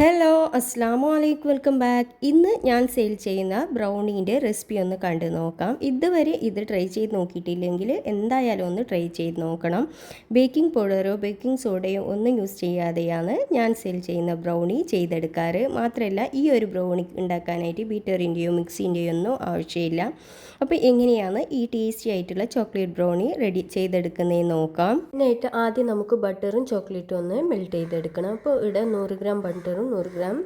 Hello അസ്സാം വലൈക്കും welcome back. ഇന്ന് ഞാൻ സെയിൽ ചെയ്യുന്ന ബ്രൗണീന്റെ റെസിപ്പി ഒന്ന് കണ്ടു നോക്കാം. ഇതുവരെ ഇത് ട്രൈ ചെയ്ത് നോക്കിയിട്ടില്ലെങ്കിൽ എന്തായാലും ഒന്ന് ട്രൈ ചെയ്ത് നോക്കണം. ബേക്കിംഗ് പൗഡറോ ബേക്കിംഗ് സോഡയോ ഒന്നും യൂസ് ചെയ്യാതെയാണ് ഞാൻ സെയിൽ ചെയ്യുന്ന ബ്രൗണി ചെയ്തെടുക്കാറ്. മാത്രമല്ല ഈ ഒരു ബ്രൗണി ഉണ്ടാക്കാനായിട്ട് ബീറ്ററിന്റെയോ മിക്സിന്റെയോ ഒന്നും ആവശ്യമില്ല. അപ്പോൾ എങ്ങനെയാണ് ഈ ടേസ്റ്റി ആയിട്ടുള്ള ചോക്ലേറ്റ് ബ്രൗണി റെഡി ചെയ്തെടുക്കുന്നതെന്ന് നോക്കാം. ഇതിനായിട്ട് ആദ്യം നമുക്ക് ബട്ടറും ചോക്ലേറ്റും ഒന്ന് മെൽറ്റ് ചെയ്തെടുക്കണം. അപ്പോൾ ഇവിടെ നൂറ് ഗ്രാം ബട്ടറും നൂറ് ഗ്രാം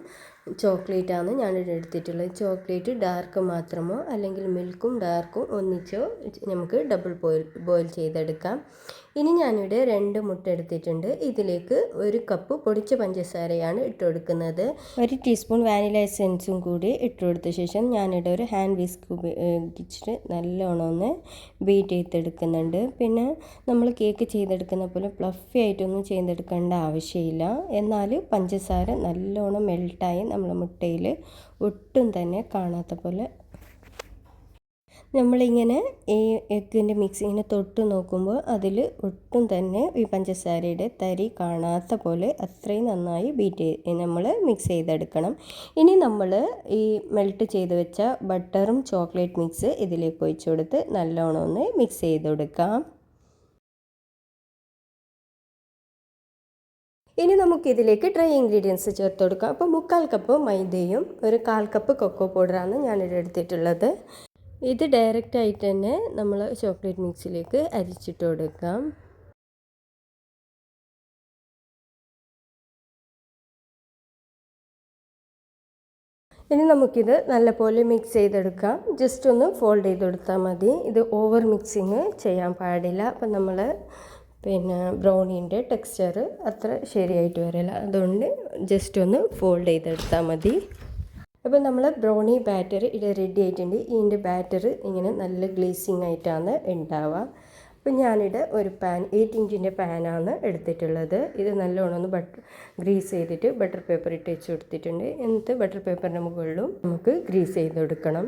ചോക്ലേറ്റാണ് ഞാൻ എടുത്തിട്ടുള്ളത്. ചോക്ലേറ്റ് ഡാർക്ക് മാത്രമോ അല്ലെങ്കിൽ മിൽക്കും ഡാർക്കും ഒന്നിച്ചോ നമുക്ക് ഡബിൾ ബോയിൽ ബോയിൽ ചെയ്തെടുക്കാം. ഇനി ഞാനിവിടെ രണ്ട് മുട്ട എടുത്തിട്ടുണ്ട്. ഇതിലേക്ക് ഒരു കപ്പ് പൊടിച്ച പഞ്ചസാരയാണ് ഇട്ട് കൊടുക്കുന്നത് ഒരു ടീസ്പൂൺ വാനില എസെൻസും കൂടി ഇട്ട് കൊടുത്ത ശേഷം ഞാനിവിടെ ഒരു ഹാൻഡ് വിസ്ക് ഉപയോഗിച്ചിട്ട് നല്ലോണം ഒന്ന് ബീറ്റ് ചെയ്തെടുക്കുന്നുണ്ട്. പിന്നെ നമ്മൾ കേക്ക് ചെയ്തെടുക്കുന്ന പോലെ പ്ലഫി ആയിട്ടൊന്നും ചെയ്തെടുക്കേണ്ട ആവശ്യമില്ല. എന്നാൽ പഞ്ചസാര നല്ലോണം മെൽട്ടായി നമ്മൾ മുട്ടയിൽ ഒട്ടും തന്നെ കാണാത്ത പോലെ. നമ്മളിങ്ങനെ ഈ എഗ്ഗിന്റെ മിക്സ് ഇങ്ങനെ തൊട്ട് നോക്കുമ്പോൾ അതിൽ ഒട്ടും തന്നെ ഈ പഞ്ചസാരയുടെ തരി കാണാത്ത പോലെ അത്രയും നന്നായി ബീറ്റ് നമ്മൾ മിക്സ് ചെയ്തെടുക്കണം. ഇനി നമ്മൾ ഈ മെൽറ്റ് ചെയ്ത് വെച്ച ബട്ടറും ചോക്ലേറ്റ് മിക്സ് ഇതിലേക്ക് ഒഴിച്ചു കൊടുത്ത് നല്ലോണം ഒന്ന് മിക്സ് ചെയ്ത് കൊടുക്കാം. ഇനി നമുക്കിതിലേക്ക് ഡ്രൈ ഇൻഗ്രീഡിയൻസ് ചേർത്ത് കൊടുക്കാം. അപ്പോൾ മുക്കാൽ കപ്പ് മൈദയും ഒരു കാൽ കപ്പ് കൊക്കോ പൗഡറാണ് ഞാനിവിടെ എടുത്തിട്ടുള്ളത്. ഇത് ഡയറക്റ്റ് ആയിട്ട് തന്നെ നമ്മൾ ചോക്ലേറ്റ് മിക്സിലേക്ക് അരിച്ചിട്ട് കൊടുക്കാം. ഇനി നമുക്കിത് നല്ലപോലെ മിക്സ് ചെയ്തെടുക്കാം. ജസ്റ്റ് ഒന്ന് ഫോൾഡ് ചെയ്ത് കൊടുത്താൽ മതി. ഇത് ഓവർ മിക്സിങ് ചെയ്യാൻ പാടില്ല. അപ്പം നമ്മൾ പിന്നെ ബ്രൗണീന്റെ ടെക്സ്ചർ അത്ര ശരിയായിട്ട് വരില്ല. അതുകൊണ്ട് ജസ്റ്റ് ഒന്ന് ഫോൾഡ് ചെയ്തെടുത്താൽ മതി. അപ്പോൾ നമ്മൾ ബ്രൗണി ബാറ്റർ ഇവിടെ റെഡി ആയിട്ടുണ്ട്. ഇതിന്റെ ബാറ്റർ ഇങ്ങനെ നല്ല ഗ്ലീസിങ് ആയിട്ടാണ് ഉണ്ടാവുക. അപ്പോൾ ഞാനിവിടെ ഒരു പാൻ എയ്റ്റ് ഇഞ്ചിന്റെ പാനാണ് എടുത്തിട്ടുള്ളത്. ഇത് നല്ലോണം ഒന്ന് ബട്ടർ ഗ്രീസ് ചെയ്തിട്ട് ബട്ടർ പേപ്പർ ഇട്ട് വെച്ച് കൊടുത്തിട്ടുണ്ട്. എന്നിട്ട് ബട്ടർ പേപ്പറിന്റെ മുകളിലും നമുക്ക് ഗ്രീസ് ചെയ്ത് കൊടുക്കണം.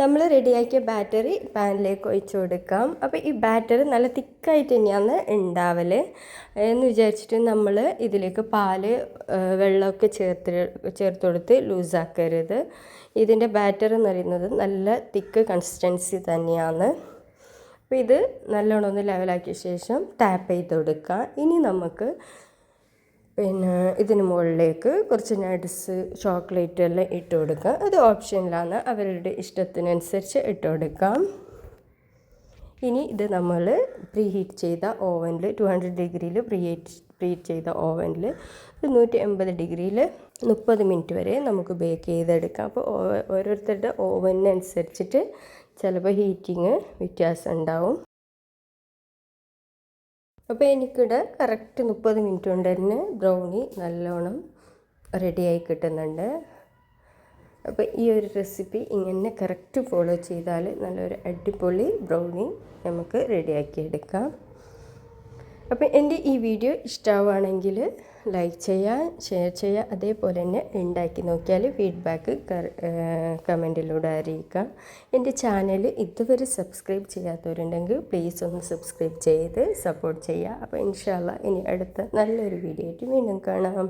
നമ്മൾ റെഡിയാക്കിയ ബാറ്ററി പാനിലേക്ക് ഒഴിച്ച് കൊടുക്കാം. അപ്പോൾ ഈ ബാറ്ററി നല്ല തിക്കായിട്ട് തന്നെയാണ് ഉണ്ടാവൽ എന്ന് വിചാരിച്ചിട്ട് നമ്മൾ ഇതിലേക്ക് പാൽ വെള്ളമൊക്കെ ചേർത്ത് ചേർത്ത് കൊടുത്ത് ലൂസാക്കരുത്. ഇതിന്റെ ബാറ്റർ എന്ന് പറയുന്നത് നല്ല തിക്ക് കൺസിസ്റ്റൻസി തന്നെയാണ്. അപ്പോൾ ഇത് നല്ലോണം ഒന്ന് ലെവലാക്കിയ ശേഷം ടാപ്പ് ചെയ്ത് കൊടുക്കുക ഇനി നമുക്ക് പിന്നെ ഇതിന് മുകളിലേക്ക് കുറച്ച് നട്ട്സ് ചോക്ലേറ്റ് എല്ലാം ഇട്ട് കൊടുക്കുക. അത് ഓപ്ഷനിലാണ് അവരുടെ ഇഷ്ടത്തിനനുസരിച്ച് ഇട്ട് കൊടുക്കാം ഇനി ഇത് നമ്മൾ പ്രീ ഹീറ്റ് ചെയ്ത ഓവനിൽ ടു ഹൺഡ്രഡ് ഡിഗ്രിയിൽ പ്രീ ഹീറ്റ് പ്രീ ഹീറ്റ് ചെയ്ത ഓവനിൽ നൂറ്റി എൺപത് ഡിഗ്രിയിൽ മുപ്പത് മിനിറ്റ് വരെ നമുക്ക് ബേക്ക് ചെയ്തെടുക്കാം. അപ്പോൾ ഓരോരുത്തരുടെ ഓവനിനനുസരിച്ചിട്ട് ചിലപ്പോൾ ഹീറ്റിങ് വ്യത്യാസം ഉണ്ടാവും. അപ്പോൾ എനിക്കിവിടെ കറക്റ്റ് മുപ്പത് മിനിറ്റ് കൊണ്ട് തന്നെ ബ്രൗണി നല്ലോണം റെഡിയായി കിട്ടുന്നുണ്ട്. അപ്പോൾ ഈ ഒരു റെസിപ്പി ഇങ്ങനെ കറക്റ്റ് ഫോളോ ചെയ്താൽ നല്ലൊരു അടിപൊളി ബ്രൗണി നമുക്ക് റെഡിയാക്കി അപ്പോൾ എന്റെ ഈ വീഡിയോ ഇഷ്ടമാവുകയാണെങ്കിൽ ലൈക്ക് ചെയ്യുക ഷെയർ ചെയ്യുക അതേപോലെ തന്നെ ഉണ്ടാക്കി നോക്കിയാൽ ഫീഡ്ബാക്ക് കമന്റിലൂടെ അറിയിക്കാം. എന്റെ ചാനൽ ഇതുവരെ സബ്സ്ക്രൈബ് ചെയ്യാത്തവരുണ്ടെങ്കിൽ പ്ലീസ് ഒന്ന് സബ്സ്ക്രൈബ് ചെയ്ത് സപ്പോർട്ട് ചെയ്യുക. അപ്പോൾ ഇൻഷാല്ല ഇനി അടുത്ത നല്ലൊരു വീഡിയോ ആയിട്ട് വീണ്ടും കാണാം.